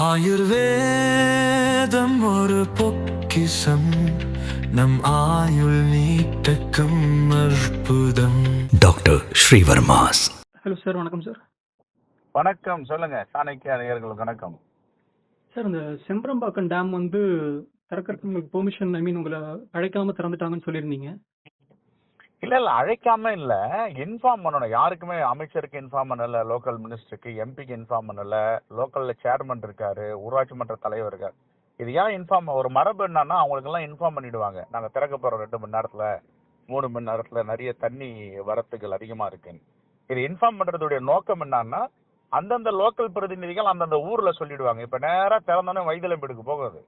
ஆயுர்வேதம் ஒரு பொக்கிசம் நம் ஆயுள் நீட்டக்கும் அற்புதம். டாக்டர் ஸ்ரீவர்மாஸ். ஹலோ சார் வணக்கம் சார். வணக்கம் சொல்லுங்க. சாணக்கிய நேயர்களுக்கு வணக்கம். சார் இந்த செம்பரம்பாக்கம் டேம் வந்து திறக்கறதுக்கு உங்களுக்கு பெர்மிஷன் ஐ மீன் உங்களை அழைக்காம திறந்துட்டாங்கன்னு சொல்லியிருந்தீங்க. இல்ல இல்ல அழைக்காம இல்ல. இன்ஃபார்ம் பண்ணணும். யாருக்குமே அமைச்சருக்கு இன்ஃபார்ம் பண்ணல லோக்கல் மினிஸ்டருக்கு எம்பிக்கு இன்ஃபார்ம் பண்ணல லோக்கல்ல சேர்மன் இருக்காரு ஊராட்சி மன்ற தலைவர் இருக்காரு. இது ஏன் இன்ஃபார்ம் ஒரு மரபு என்னன்னா அவங்களுக்கு எல்லாம் இன்ஃபார்ம் பண்ணிடுவாங்க. நாங்க திறக்க போறோம் ரெண்டு மணி நேரத்துல மூணு மணி நேரத்துல நிறைய தண்ணி வரத்துகள் அதிகமா இருக்குன்னு. இது இன்ஃபார்ம் பண்றதுடைய நோக்கம் என்னன்னா அந்தந்த லோக்கல் பிரதிநிதிகள் அந்தந்த ஊர்ல சொல்லிடுவாங்க. இப்ப நேரா திறந்தோன்னே வைத்தியலம்பேடுக்கு போகுது.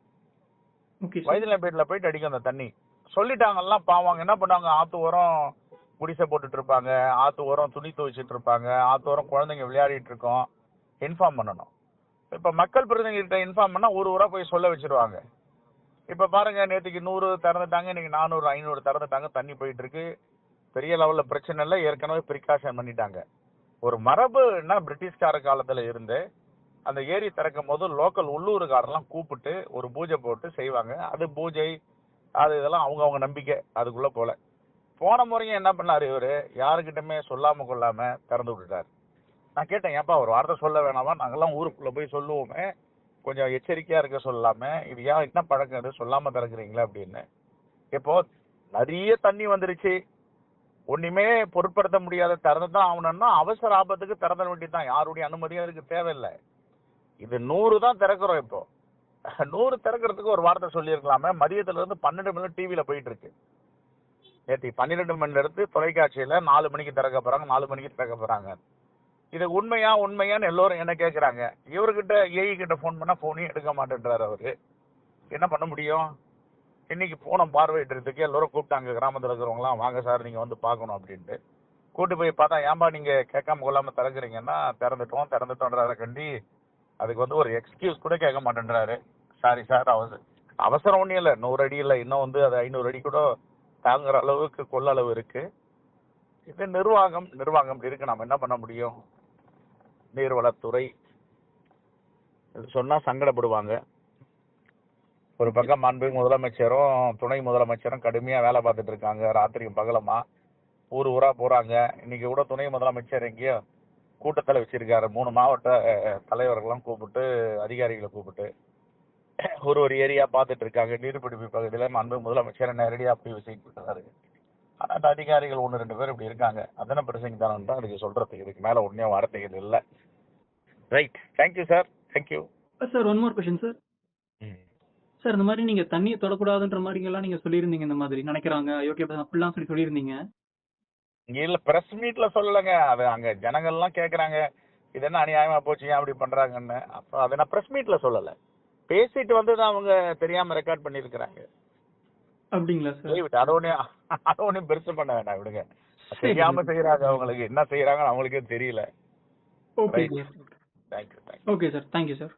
வைத்தியலம்பேட்டில் போயிட்டு அடிக்கும் அந்த தண்ணி. சொல்லிட்டாங்கலாம். பாவாங்க என்ன பண்ணாங்க ஆத்து ஓரம் குடிசை போட்டுட்டு இருப்பாங்க. ஆத்து ஓரம் துணி துவைச்சிட்டு இருப்பாங்க. ஆத்து ஓரம் குழந்தைங்க விளையாடிட்டு இருக்கோம். இன்ஃபார்ம் பண்ணணும். இப்ப மக்கள் பிரதிநிதிகிட்ட இன்ஃபார்ம் பண்ணா ஒரு ஊரா போய் சொல்ல வச்சிருவாங்க. இப்ப பாருங்க நேற்றுக்கு நூறு திறந்துட்டாங்க இன்னைக்கு நானூறு ஐநூறு திறந்துட்டாங்க தண்ணி போயிட்டு இருக்கு. பெரிய லெவல்ல பிரச்சனை இல்லை. ஏற்கனவே ப்ரிகாஷன் பண்ணிட்டாங்க. ஒரு மரபு என்ன? பிரிட்டிஷ்கார காலத்துல இருந்து அந்த ஏரி திறக்கும் போது லோக்கல் உள்ளூருக்காரெல்லாம் கூப்பிட்டு ஒரு பூஜை போட்டு செய்வாங்க. அது பூஜை அது இதெல்லாம் அவங்க அவங்க நம்பிக்கை. அதுக்குள்ள போல போன முறையும் என்ன பண்ணாரு இவரு? யாருக்கிட்டமே சொல்லாம கொள்ளாம திறந்து விட்டுட்டாரு. நான் கேட்டேன் ஏப்பா ஒரு வார்த்தை சொல்ல வேணாமா? நாங்கெல்லாம் ஊருக்குள்ள போய் சொல்லுவோமே. கொஞ்சம் எச்சரிக்கையா இருக்க சொல்லாம இது ஏன் என்ன பழக்கம் இது? சொல்லாம திறக்குறீங்களா அப்படின்னு. இப்போ நிறைய தண்ணி வந்துருச்சு. ஒன்றுமே பொருட்படுத்த முடியாத திறந்து தான் ஆகணும்னா அவசர ஆபத்துக்கு திறந்த வேண்டியதுதான். யாருடைய அனுமதியும் அதுக்கு தேவையில்லை. இது நூறு தான் திறக்கிறோம் இப்போ. நூறு திறக்கிறதுக்கு ஒரு வார்த்தை சொல்லியிருக்கலாமே. மதியத்துல இருந்து பன்னெண்டு மணி டிவியில போயிட்டு இருக்கு நேற்று பன்னிரெண்டு மணில இருந்து தொலைக்காட்சியில நாலு மணிக்கு திறக்க போறாங்க நாலு மணிக்கு திறக்க போறாங்க. இது உண்மையா உண்மையான்னு எல்லோரும் என்ன கேக்குறாங்க. இவர்கிட்ட ஏஐ கிட்ட ஃபோன் பண்ணா போனையும் எடுக்க மாட்டேன்றாரு அவரு. என்ன பண்ண முடியும்? இன்னைக்கு போனோம் பார்வையிடுறதுக்கு எல்லோரும் கூப்பிட்டாங்க. கிராமத்தில் இருக்கிறவங்களாம் வாங்க சார் நீங்க வந்து பார்க்கணும் அப்படின்ட்டு. கூட்டு போய் பார்த்தா ஏன்பா நீங்க கேட்காம கொள்ளாம திறக்கிறீங்கன்னா திறந்துட்டோம் திறந்துட்டோன்றதை கண்டி அதுக்கு வந்து ஒரு எக்ஸ்கியூஸ் கூட கேட்க மாட்டேன்றாரு. சாரி சார் அவசர அவசரம் ஒன்றும் இல்லை. நூறு அடி இல்லை. இன்னும் வந்து அது ஐநூறு அடி கூட தாங்குற அளவுக்கு கொள்ளளவு இருக்கு. இது நிர்வாகம் நிர்வாகம் இருக்கு. நம்ம என்ன பண்ண முடியும்? நீர்வளத்துறை. சொன்னா சங்கடப்படுவாங்க. ஒரு பக்கம் மாண்புமிகு முதலமைச்சரும் துணை முதலமைச்சரும் கடுமையா வேலை பார்த்துட்டு இருக்காங்க. ராத்திரியும் பகலமா? ஊர் ஊரா போறாங்க. இன்னைக்கு கூட துணை முதலமைச்சர் எங்கேயோ கூட்டத்தில் வச்சிருக்காரு. மூணு மாவட்ட தலைவர்கள்லாம் கூப்பிட்டு அதிகாரிகளை கூப்பிட்டு. ஒரு ஒரு ஏரியா பார்த்துட்டு இருக்காங்க. நீர்பிடிப்பு பகுதியில் மாண்பு முதலமைச்சர் நேரடியாக போய் விசிட் பண்ணுறாரு ஆனால் அந்த அதிகாரிகள் ஒன்று ரெண்டு பேர் இப்படி இருக்காங்க. அதனை பிரசங்க தானே தான் அதுக்கு சொல்றதுக்கு இதுக்கு மேலே ஒன்றே வார்த்தைகள் இல்லை. Right thank you sir thank you sir one more question sir sir இந்த மாதிரி நீங்க தண்ணியை தொடக்கூடாதுன்ற மாதிரி எல்லாம் நீங்க சொல்லியிருந்தீங்க இந்த மாதிரி நினைக்கிறாங்க. ஓகே அப்படிலாம் சொல்லி சொல்லியிருந்தீங்க. இல்ல பிரஸ் மீட்ல சொல்லலைங்க. அது அங்க ஜனங்கள்லாம் கேக்குறாங்க. இது என்ன அநியாயமா போச்சு? ஏன் அப்படி பண்றாங்கன்னு. அப்ப அதை நான் பிரஸ் மீட்ல சொல்லல. பேசிட்டு வந்து தான் அவங்க தெரியாம ரெக்கார்ட் பண்ணிருக்கிறாங்க. அப்படிங்களா சார்? அதை ஒண்ணு அதை ஒண்ணும் பெருசு பண்ண வேண்டாம் விடுங்க. தெரியாம செய்யறாங்க அவங்களுக்கு. என்ன செய்யறாங்கன்னு அவங்களுக்கே தெரியல. Okay thank you okay sir thank you sir